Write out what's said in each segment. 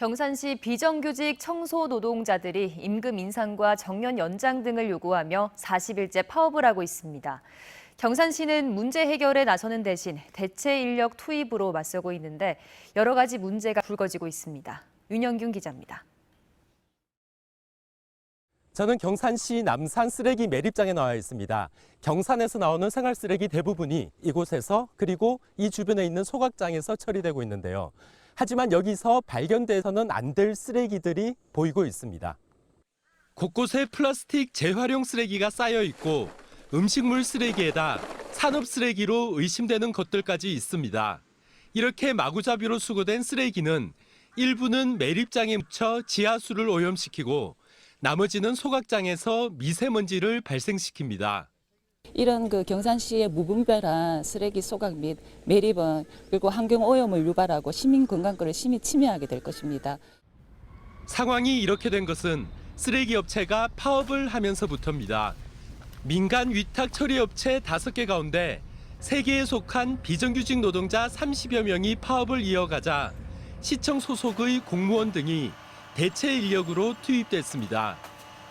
경산시 비정규직 청소 노동자들이 임금 인상과 정년 연장 등을 요구하며 40일째 파업을 하고 있습니다. 경산시는 문제 해결에 나서는 대신 대체 인력 투입으로 맞서고 있는데 여러 가지 문제가 불거지고 있습니다. 윤영균 기자입니다. 저는 경산시 남산 쓰레기 매립장에 나와 있습니다. 경산에서 나오는 생활 쓰레기 대부분이 이곳에서 그리고 이 주변에 있는 소각장에서 처리되고 있는데요. 하지만 여기서 발견돼서는 안 될 쓰레기들이 보이고 있습니다. 곳곳에 플라스틱 재활용 쓰레기가 쌓여 있고 음식물 쓰레기에다 산업 쓰레기로 의심되는 것들까지 있습니다. 이렇게 마구잡이로 수거된 쓰레기는 일부는 매립장에 묻혀 지하수를 오염시키고 나머지는 소각장에서 미세먼지를 발생시킵니다. 이런 그 경산시의 무분별한 쓰레기 소각 및 매립은 그리고 환경 오염을 유발하고 시민 건강권을 심히 침해하게 될 것입니다. 상황이 이렇게 된 것은 쓰레기 업체가 파업을 하면서부터입니다. 민간 위탁 처리 업체 5개 가운데 3개에 속한 비정규직 노동자 30여 명이 파업을 이어가자 시청 소속의 공무원 등이 대체 인력으로 투입됐습니다.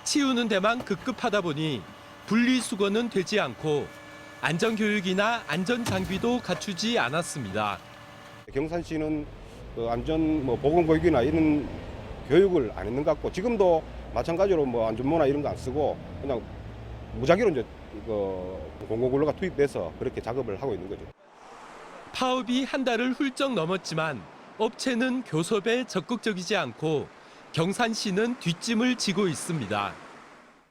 치우는 데만 급급하다 보니 분리수거는 되지 않고 안전교육이나 안전장비도 갖추지 않았습니다. 경산시는 그 안전 뭐 보건 교육이나 이런 교육을 안 했는 것 같고 지금도 마찬가지로 뭐 안전모나 이런 거 안 쓰고 그냥 무작위로 이제 그 공공근로가 투입돼서 그렇게 작업을 하고 있는 거죠. 파업이 한 달을 훌쩍 넘었지만 업체는 교섭에 적극적이지 않고 경산시는 뒷짐을 지고 있습니다.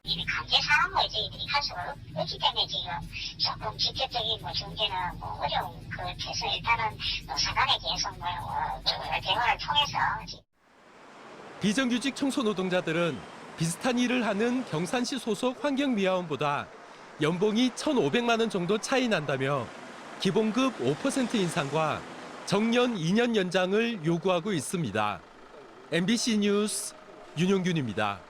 이미 강제 상황을 저희들이 할 수가 없- 없기 때문에 지금 조금 직접적인 뭐 중재는 뭐 어려운 그 돼서 일단은 노사간에 계속 뭐 어, 저 대화를 통해서 지금 비정규직 청소 노동자들은 비슷한 일을 하는 경산시 소속 환경미화원보다 연봉이 1,500만 원 정도 차이 난다며 기본급 5% 인상과 정년 2년 연장을 요구하고 있습니다. MBC 뉴스 윤용균입니다.